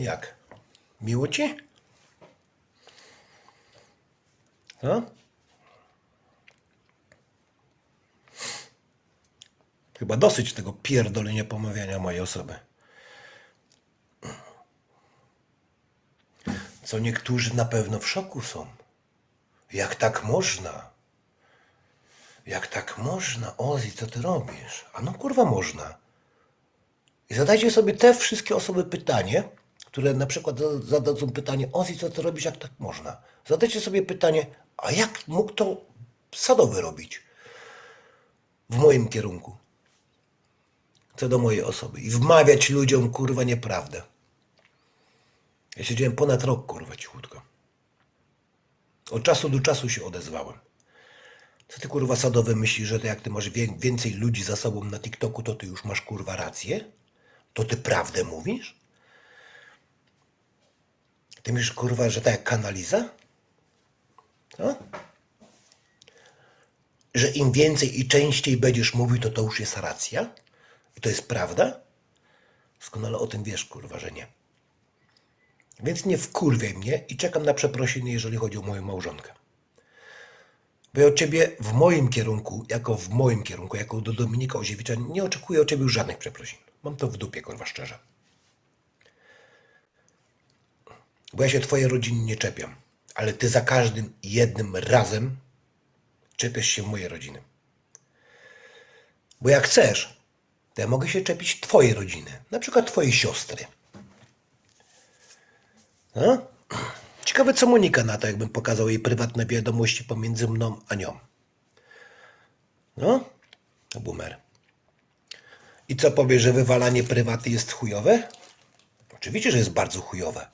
Jak? Miło ci? Co? Chyba dosyć tego pierdolenia pomawiania mojej osoby. Co niektórzy na pewno w szoku są. Jak tak można? Jak tak można? Ozzy, co ty robisz? A no kurwa można. I zadajcie sobie te wszystkie osoby pytanie, które na przykład za- zadadzą pytanie, Ozzy, co ty robisz, jak tak można? Zadajcie sobie pytanie, a jak mógł to sadowy robić? W moim kierunku. Co do mojej osoby. I wmawiać ludziom, kurwa, nieprawdę. Ja siedziałem ponad rok, kurwa, cichutko. Od czasu do czasu się odezwałem. Co ty kurwa sadowy myślisz, że to jak ty masz wię- więcej ludzi za sobą na TikToku, to ty już masz kurwa rację? To ty prawdę mówisz? Ty myślisz kurwa, że tak jak kanaliza? Że im więcej i częściej będziesz mówił, to to już jest racja? I to jest prawda? Doskonale o tym wiesz, kurwa, że nie. Więc nie wkurwiaj mnie i czekam na przeprosiny, jeżeli chodzi o moją małżonkę. Bo ja od ciebie w moim kierunku, jako w moim kierunku, jako do Dominika Oziewicza, nie oczekuję od ciebie już żadnych przeprosin. Mam to w dupie, kurwa, szczerze. Bo ja się twojej rodziny nie czepiam. Ale ty za każdym jednym razem czepiasz się mojej rodziny. Bo jak chcesz, to ja mogę się czepić twojej rodziny. Na przykład twojej siostry. No? Ciekawe, co Monika na to, jakbym pokazał jej prywatne wiadomości pomiędzy mną a nią. No? Boomer. I co powie, że wywalanie prywaty jest chujowe? Oczywiście, że jest bardzo chujowe.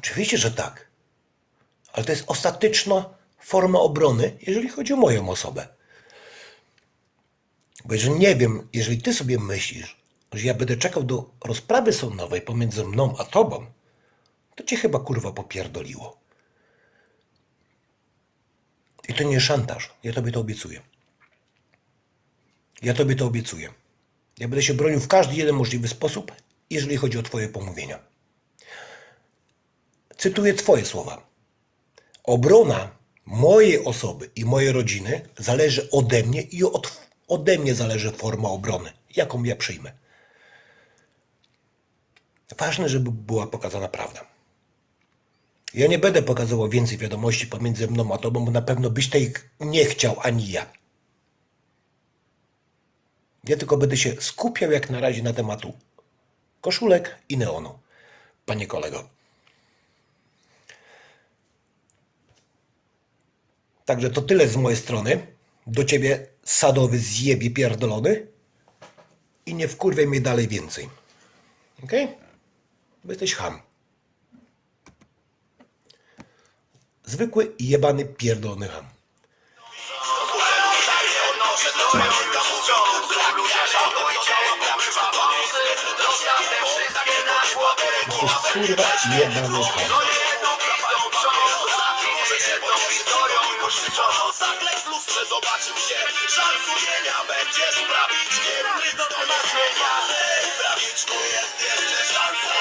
Oczywiście, że tak. Ale to jest ostateczna forma obrony, jeżeli chodzi o moją osobę. Bo jeżeli nie wiem, jeżeli ty sobie myślisz, że ja będę czekał do rozprawy sądowej pomiędzy mną a tobą, to cię chyba kurwa popierdoliło. I to nie szantaż. Ja tobie to obiecuję. Ja tobie to obiecuję. Ja będę się bronił w każdy jeden możliwy sposób, jeżeli chodzi o twoje pomówienia. Cytuję twoje słowa. Obrona mojej osoby i mojej rodziny zależy ode mnie i od, ode mnie zależy forma obrony, jaką ja przyjmę. Ważne, żeby była pokazana prawda. Ja nie będę pokazywał więcej wiadomości pomiędzy mną a tobą, bo na pewno byś tej nie chciał ani ja. Ja tylko będę się skupiał jak na razie na tematu koszulek i neonu, panie kolego. Także to tyle z mojej strony. Do ciebie sadowy zjebie pierdolony i nie wkurwiaj mnie dalej więcej. Okej? Bo jesteś ham. Zwykły jebany pierdolony ham. Kurwa jebany. Nic to nie zmienia Prawiczku jest jeszcze szansa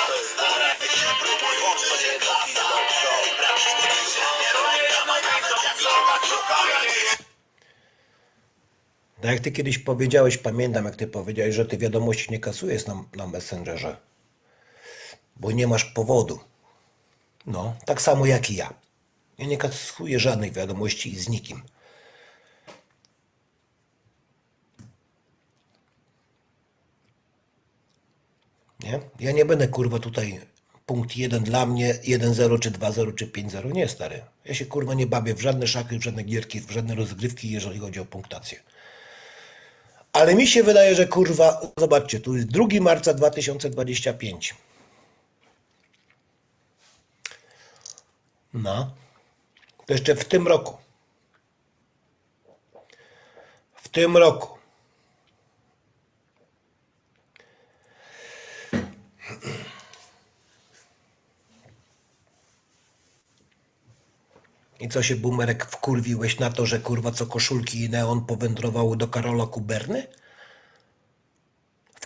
się, próbuj, się klasa Prawiczku, nie jak jak ty kiedyś powiedziałeś, pamiętam jak ty powiedziałeś, że ty wiadomości nie kasujesz na, na Messengerze, bo nie masz powodu. No, tak samo jak i ja. Ja nie kasuję żadnych wiadomości z nikim. Nie? Ja nie będę kurwa tutaj punkt 1 dla mnie, 1-0 czy 2-0 czy 5-0. Nie, stary. Ja się kurwa nie bawię w żadne szachy, w żadne gierki, w żadne rozgrywki, jeżeli chodzi o punktację. Ale mi się wydaje, że kurwa, zobaczcie, tu jest 2 marca 2025. No, to jeszcze w tym roku. W tym roku. I co się bumerek wkurwiłeś na to, że kurwa co koszulki i neon powędrowały do Karola Kuberny?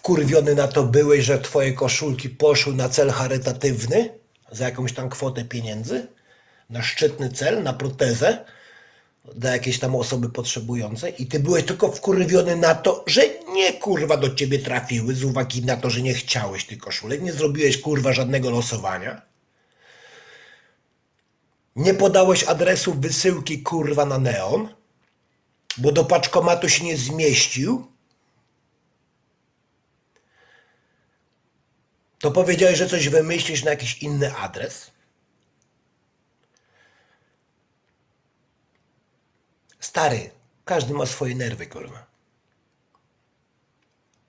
wkurwiony na to byłeś, że twoje koszulki poszły na cel charytatywny za jakąś tam kwotę pieniędzy, na szczytny cel, na protezę dla jakiejś tam osoby potrzebującej i ty byłeś tylko wkurwiony na to, że nie kurwa do ciebie trafiły z uwagi na to, że nie chciałeś tych koszulek, nie zrobiłeś kurwa żadnego losowania. Nie podałeś adresu wysyłki kurwa na neon, bo do paczkomatu się nie zmieścił. To powiedziałeś, że coś wymyślisz na jakiś inny adres. Stary, każdy ma swoje nerwy, kurwa.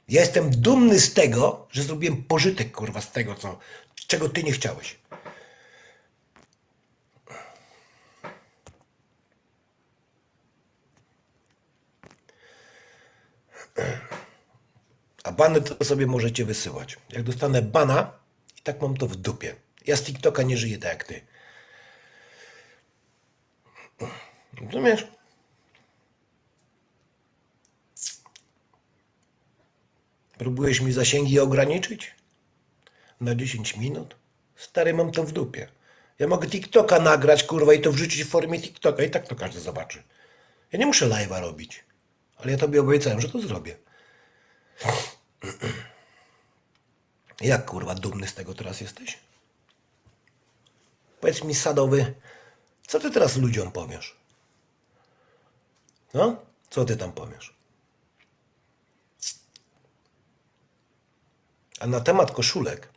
Ja jestem dumny z tego, że zrobiłem pożytek, kurwa, z tego, co, czego ty nie chciałeś. Bany to sobie możecie wysyłać. Jak dostanę bana, i tak mam to w dupie. Ja z TikToka nie żyję tak jak ty. Rozumiesz? Próbujesz mi zasięgi ograniczyć? Na 10 minut? Stary, mam to w dupie. Ja mogę TikToka nagrać, kurwa, i to wrzucić w formie TikToka i tak to każdy zobaczy. Ja nie muszę live'a robić. Ale ja tobie obiecałem, że to zrobię. Jak kurwa dumny z tego teraz jesteś? Powiedz mi, sadowy, co ty teraz ludziom powiesz? No? Co ty tam powiesz? A na temat koszulek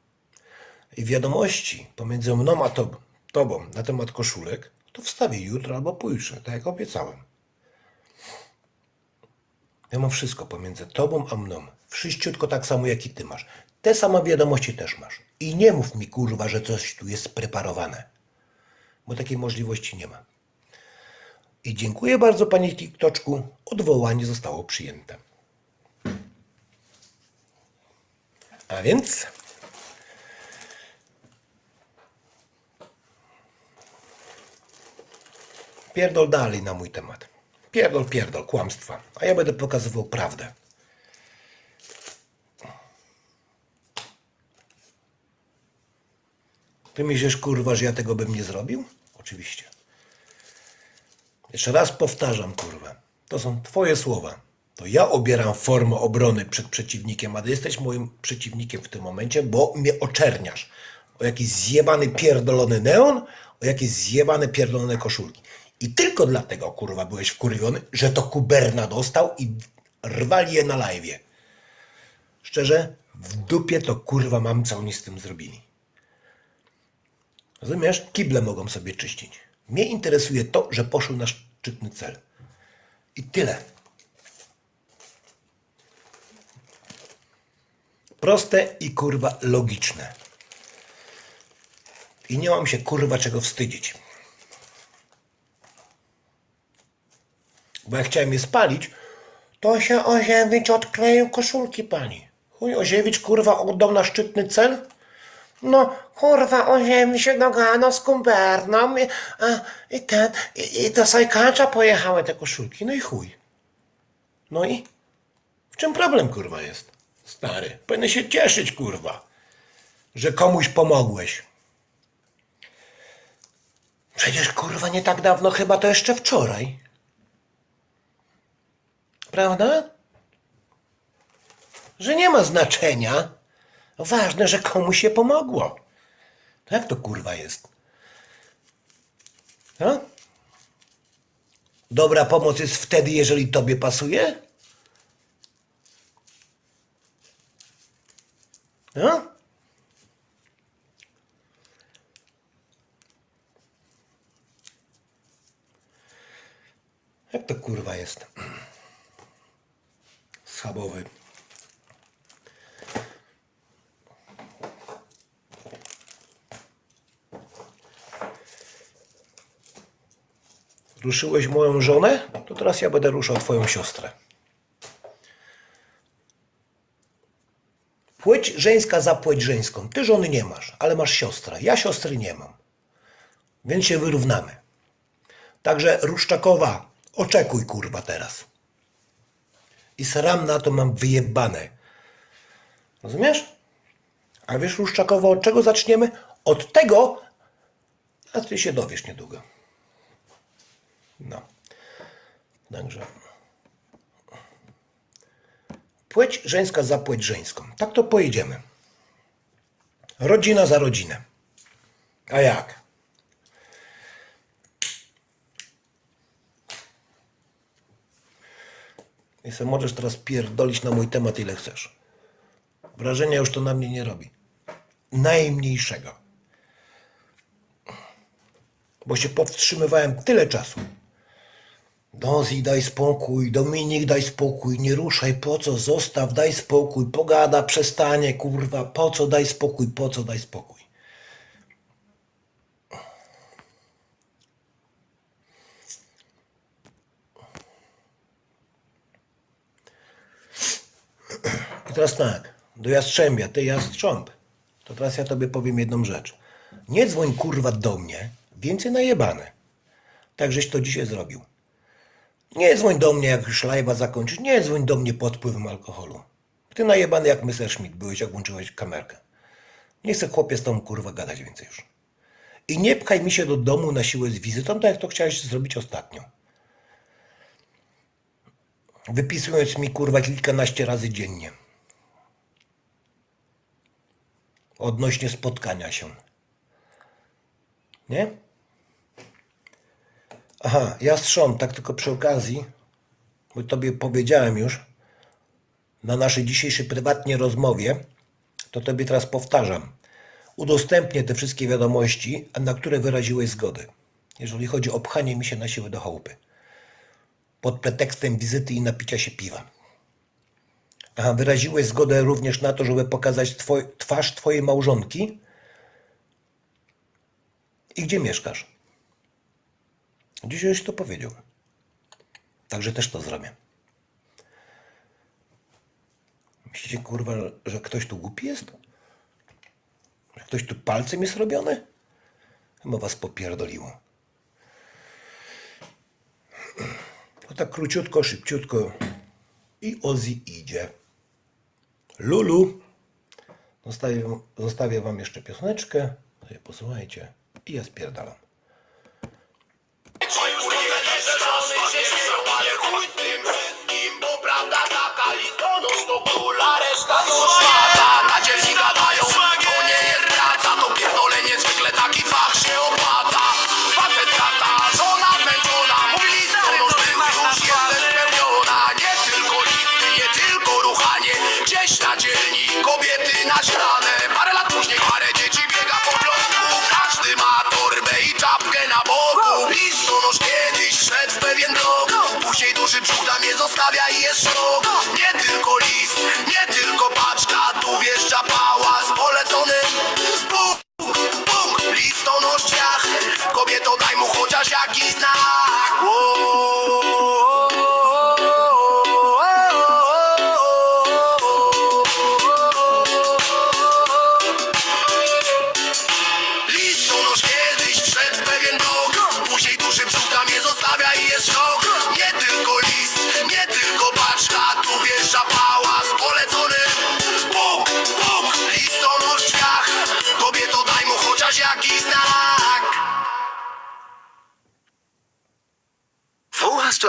i wiadomości pomiędzy mną a tob- tobą na temat koszulek, to wstawię jutro albo pojutrze, tak jak obiecałem. Ja mam wszystko pomiędzy tobą a mną. Wszyściutko tak samo jak i ty masz. Te same wiadomości też masz. I nie mów mi kurwa, że coś tu jest preparowane. Bo takiej możliwości nie ma. I dziękuję bardzo panie TikToczku. Odwołanie zostało przyjęte. A więc pierdol dalej na mój temat. Pierdol, pierdol, kłamstwa. A ja będę pokazywał prawdę. Ty myślisz, kurwa, że ja tego bym nie zrobił? Oczywiście. Jeszcze raz powtarzam, kurwa. To są twoje słowa. To ja obieram formę obrony przed przeciwnikiem, a ty jesteś moim przeciwnikiem w tym momencie, bo mnie oczerniasz. O jakiś zjebany pierdolony neon, o jakieś zjebane pierdolone koszulki. I tylko dlatego, kurwa, byłeś wkurwiony, że to Kuberna dostał i rwali je na live. Szczerze, w dupie to kurwa mam, co oni z tym zrobili. Rozumiesz? Kible mogą sobie czyścić. Mnie interesuje to, że poszły na szczytny cel. I tyle. Proste i kurwa logiczne. I nie mam się kurwa czego wstydzić. Bo jak chciałem je spalić, to się Oziewicz odkleił koszulki pani. Chuj, Oziewicz kurwa oddał na szczytny cel? No, kurwa, Oziewicz się dogadał z Kumberną i, a, i ten, i, i do Sajkacza pojechały te koszulki. No i chuj. No i? W czym problem, kurwa, jest? Stary, powinien się cieszyć, kurwa, że komuś pomogłeś. Przecież, kurwa, nie tak dawno, chyba to jeszcze wczoraj. Prawda? Że nie ma znaczenia. Ważne, że komuś się pomogło. Jak to kurwa jest? No? Dobra pomoc jest wtedy, jeżeli tobie pasuje? No? Jak to kurwa jest? Schabowy. Ruszyłeś moją żonę? To teraz ja będę ruszał twoją siostrę. Płeć żeńska za płeć żeńską. Ty żony nie masz, ale masz siostrę. Ja siostry nie mam. Więc się wyrównamy. Także Ruszczakowa, oczekuj kurwa teraz. I sram na to mam wyjebane. Rozumiesz? A wiesz, Ruszczakowo, od czego zaczniemy? Od tego, a ty się dowiesz niedługo. No. Także. Płeć żeńska za płeć żeńską. Tak to pojedziemy. Rodzina za rodzinę. A jak? I se możesz teraz pierdolić na mój temat ile chcesz. Wrażenia już to na mnie nie robi. Najmniejszego. Bo się powstrzymywałem tyle czasu. Dozi, daj spokój, Dominik, daj spokój, nie ruszaj, po co, zostaw, daj spokój, pogada, przestanie, kurwa, po co, daj spokój, po co, daj spokój. Teraz tak, do Jastrzębia, ty Jastrząb, to teraz ja tobie powiem jedną rzecz. Nie dzwoń kurwa do mnie, więcej najebane. Tak żeś to dzisiaj zrobił. Nie dzwoń do mnie, jak już live'a zakończysz, nie dzwoń do mnie pod wpływem alkoholu. Ty najebany jak Messerschmitt byłeś, jak włączyłeś kamerkę. Nie chcę chłopie z tą kurwa gadać więcej już. I nie pchaj mi się do domu na siłę z wizytą, tak jak to chciałeś zrobić ostatnio. Wypisując mi kurwa kilkanaście razy dziennie. Odnośnie spotkania się. Nie? Aha, Jastrząb, tak tylko przy okazji, bo tobie powiedziałem już na naszej dzisiejszej prywatnie rozmowie, to tobie teraz powtarzam. Udostępnię te wszystkie wiadomości, na które wyraziłeś zgodę, jeżeli chodzi o pchanie mi się na siłę do chałupy. Pod pretekstem wizyty i napicia się piwa. Wyraziłeś zgodę również na to, żeby pokazać twoj, twarz twojej małżonki i gdzie mieszkasz. Dzisiaj już to powiedział. Także też to zrobię. Myślicie, kurwa, że ktoś tu głupi jest? Że ktoś tu palcem jest robiony? Chyba was popierdoliło. No tak króciutko, szybciutko. I Ozzy idzie. Lulu. Zostawię, zostawię wam jeszcze pioseneczkę. Posłuchajcie. I ja spierdalam. Później duży brzuch tam nie zostawia i jest szok Nie tylko list, nie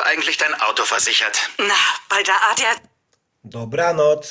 eigentlich dein Auto versichert? Na, bei der ADAC. Dobranoc.